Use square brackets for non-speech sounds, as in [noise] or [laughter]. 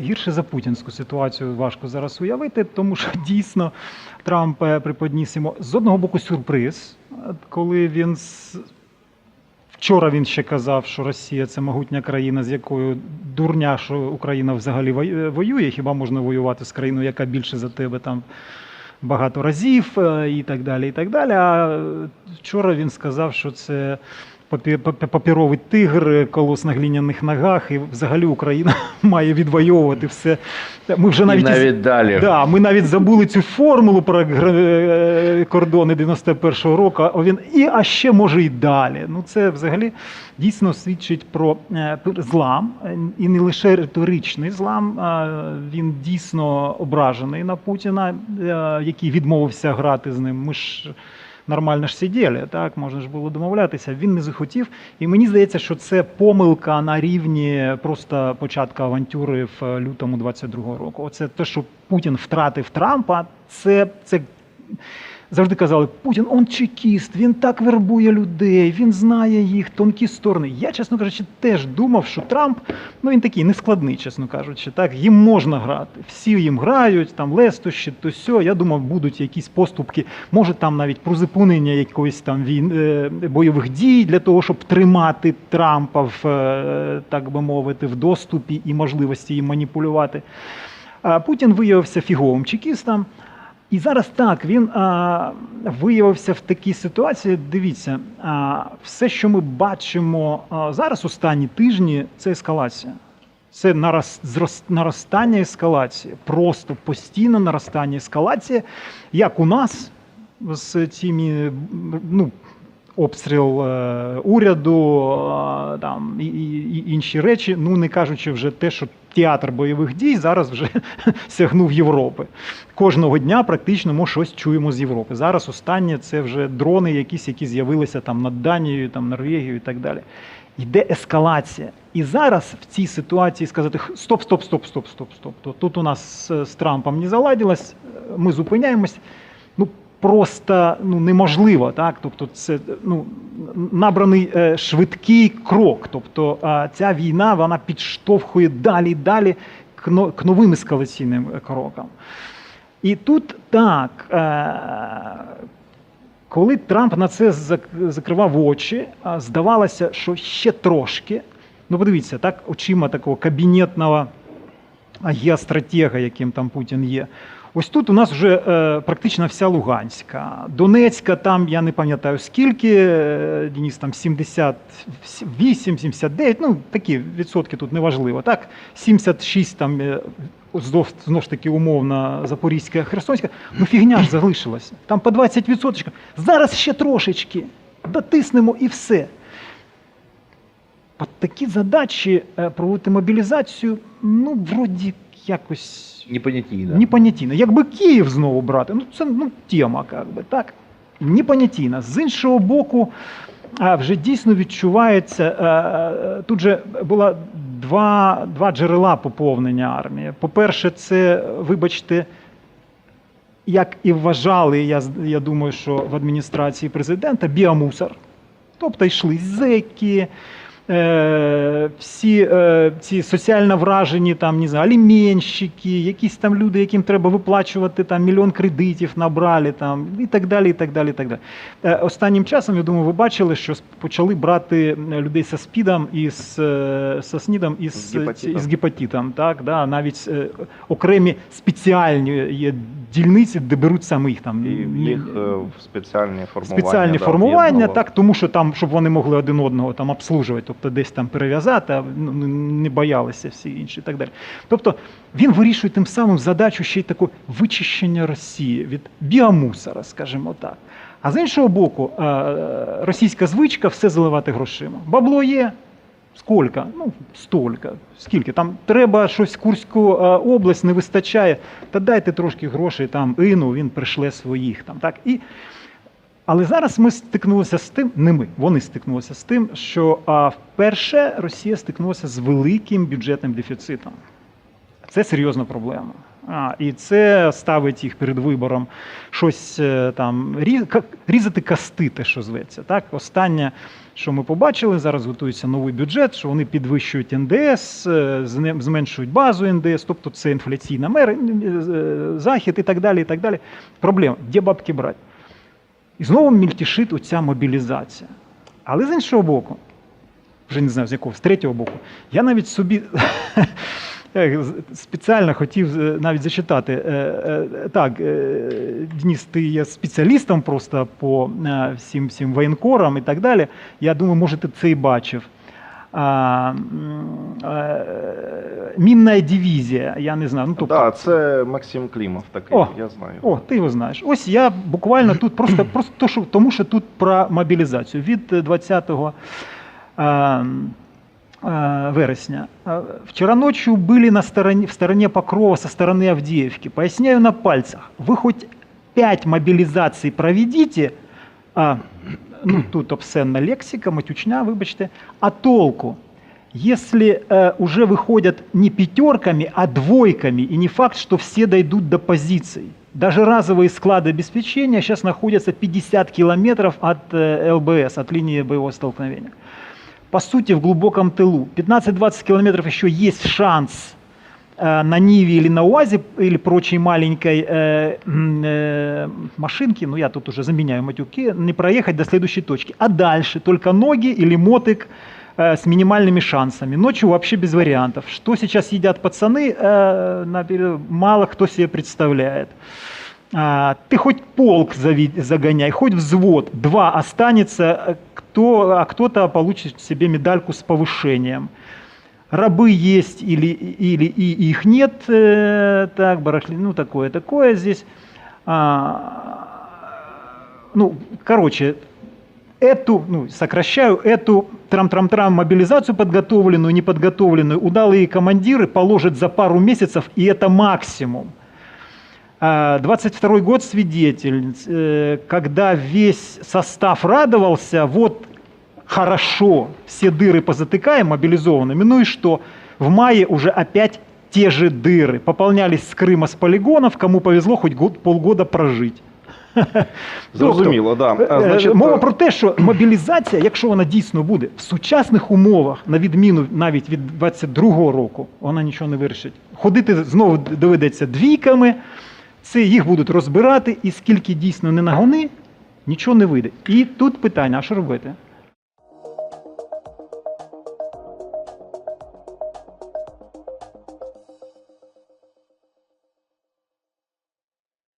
гірше за путінську ситуацію важко зараз уявити, тому що [laughs] дійсно Трамп е, приподніс йому з одного боку сюрприз, е, коли він вчора він ще казав, що Росія це могутня країна, з якою дурня, що Україна взагалі воює. Хіба можна воювати з країною, яка більше за тебе там багато разів е, і так далі. І так далі. А е, вчора він сказав, що це папі- папі- папіровий тигр, колос на глиняних ногах, і взагалі Україна [laughs] має відвоювати все. Ми вже навіть, і навіть далі. Да, ми навіть забули цю формулу про е, кордони 91-го року. А він і а ще може і далі. Ну це взагалі дійсно свідчить про е, злам, і не лише риторичний злам. Він дійсно ображений на Путіна, е, який відмовився грати з ним. Ми ж. Нормально ж сиділи, так можна ж було домовлятися. Він не захотів, і мені здається, що це помилка на рівні просто початку авантюри в лютому 22-го року. Оце те, що Путін втратив Трампа, це, це завжди казали, Путін он чекіст, він так вербує людей, він знає їх тонкі сторони. Я, чесно кажучи, теж думав, що Трамп, ну він такий нескладний, чесно кажучи, так їм можна грати. Всі їм грають, там лестощі, то сьо. Я думав, будуть якісь поступки, може там навіть про зупинення якоїсь там війн е, бойових дій для того, щоб тримати Трампа в е, так би мовити, в доступі і можливості їм маніпулювати. А Путін виявився фіговим чекістом. І зараз так він а, виявився в такій ситуації. Дивіться, а, все, що ми бачимо а, зараз, останні тижні, це ескалація. Це наростання ескалації, просто постійне наростання ескалації, як у нас з цими ну, обстріл е, уряду, е, там і, і, інші речі. Ну не кажучи вже те, що театр бойових дій зараз вже [laughs] сягнув Європи. Кожного дня практично ми щось чуємо з Європи. Зараз останнє це вже дрони, якісь, які з'явилися там над Данією, там Норвегією і так далі. Йде ескалація. І зараз в цій ситуації сказати стоп, стоп, стоп, стоп, стоп, стоп. Тут у нас е, з Трампом не заладилось, ми зупиняємось. Просто ну неможливо, так. Тобто, це ну набраний е, швидкий крок. Тобто а, ця війна вона підштовхує далі і далі к, но- к новим ескалаційним е, крокам. І тут так. Е, коли Трамп на це закривав очі, здавалося, що ще трошки. Ну, подивіться, так, очима такого кабінетного геостратега, яким там Путін є. Ось тут у нас вже е, практично вся Луганська. Донецька, там я не пам'ятаю скільки, е, Денис, там 78, 79, ну такі відсотки тут неважливо. Так, 76 там е, знов, знов ж таки умовно Запорізька, Херсонська, ну фігня ж залишилася. Там по 20%. Зараз ще трошечки. Дотиснемо і все. От такі задачі проводити мобілізацію, ну, вроді якось Непонятійно. непонятійно. Якби Київ знову брати, ну це ну, тема, як би, так? Непонятійно. З іншого боку, а, вже дійсно відчувається. Тут же було два, два джерела поповнення армії. По-перше, це, вибачте, як і вважали, я, я думаю, що в адміністрації президента біомусор. Тобто йшли зеки, е, всі е, ці соціально вражені там, не знаю, аліменщики, якісь там люди, яким треба виплачувати там мільйон кредитів, набрали там і так далі. і так далі, і так далі. Е, останнім часом, я думаю, ви бачили, що почали брати е, людей зі СПІДом і з, е, СНІДом і з, З гепатитом. і з гепатитом. Так, да, навіть е, окремі спеціальні є дільниці, де беруть саме їх там. І їх е, в спеціальні формування. спеціальні да, формування, об'єднували. так, тому що там, щоб вони могли один одного там обслужувати, тобто десь там перев'язати, а ну, не боялися всі інші і так далі. Тобто він вирішує тим самим задачу ще й таку вичищення Росії від біомусора, скажімо так. А з іншого боку, е, російська звичка все заливати грошима. Бабло є. Скільки? Ну, стільки. Скільки? Там треба щось Курську е, область не вистачає. Та дайте трошки грошей там іну, він пришле своїх там. Так? І але зараз ми стикнулися з тим, не ми, вони стикнулися з тим, що а, вперше Росія стикнулася з великим бюджетним дефіцитом. Це серйозна проблема. А, і це ставить їх перед вибором щось е, там різати касти, те, що зветься. Так, останнє, що ми побачили, зараз готується новий бюджет, що вони підвищують НДС, е, зменшують базу НДС, тобто це інфляційна мера, е, захід і так далі. І так далі. Проблема, де бабки брати? І знову мільтішить оця мобілізація. Але з іншого боку, вже не знаю з якого, з третього боку, я навіть собі [laughs] е, спеціально хотів е, навіть зачитати. Е, Так, Дніс, ти є спеціалістом просто по всім всім воєнкорам і так далі. Я думаю, може, ти це і бачив. А, е, Мінна дивізія, я не знаю. Ну, тобто, Так, це Максим Клімов такий, О, я знаю. о, ти його знаєш. Ось я буквально тут просто, просто то, що, тому, що тут про мобілізацію. Від е, 20 е, е, вересня. Э, Вчера ночью были на стороне, в стороне Покрова со стороны Авдеевки. Поясняю на пальцах. Вы хоть пять мобилизаций проведите, а, [clears throat] ну, тут обсценна лексика, матючня, вибачте, а толку? Если э, уже выходят не пятерками, а двойками, и не факт, что все дойдут до позиций. Даже разовые склады обеспечения сейчас находятся 50 километров от э, ЛБС, от линии боевого столкновения. По сути, в глубоком тылу. 15-20 километров еще есть шанс э, на Ниве или на УАЗе или прочей маленькой э, э, машинке, ну я тут уже заменяю матюки, не проехать до следующей точки. А дальше только ноги или мотик э, с минимальными шансами. Ночью вообще без вариантов. Что сейчас едят пацаны, э, на мало кто себе представляет. А, ты хоть полк зави- загоняй, хоть взвод, два останется, э, кто, а кто-то получит себе медальку с повышением. Рабы есть или, или и их нет, э, так, барахли, ну такое, такое здесь. А, ну, короче, эту, ну, сокращаю, эту трам-трам-трам мобилизацию подготовленную, неподготовленную, удалые командиры положат за пару месяцев, и это максимум. А, 22 год свидетель, э, когда весь состав радовался, вот хорошо, все дыры позатыкаем мобилизованными, ну и что? В мае уже опять те же дыры. Пополнялись с Крыма, с полигонов, кому повезло хоть год, полгода прожить. [laughs] Зрозуміло, да. Е, А, е, значить, Мова е, про те, що мобілізація, якщо вона дійсно буде в сучасних умовах, на відміну навіть від 22-го року, вона нічого не вирішить. Ходити знову доведеться двійками, це їх будуть розбирати, і скільки дійсно не нагони, нічого не вийде. І тут питання: а що робити?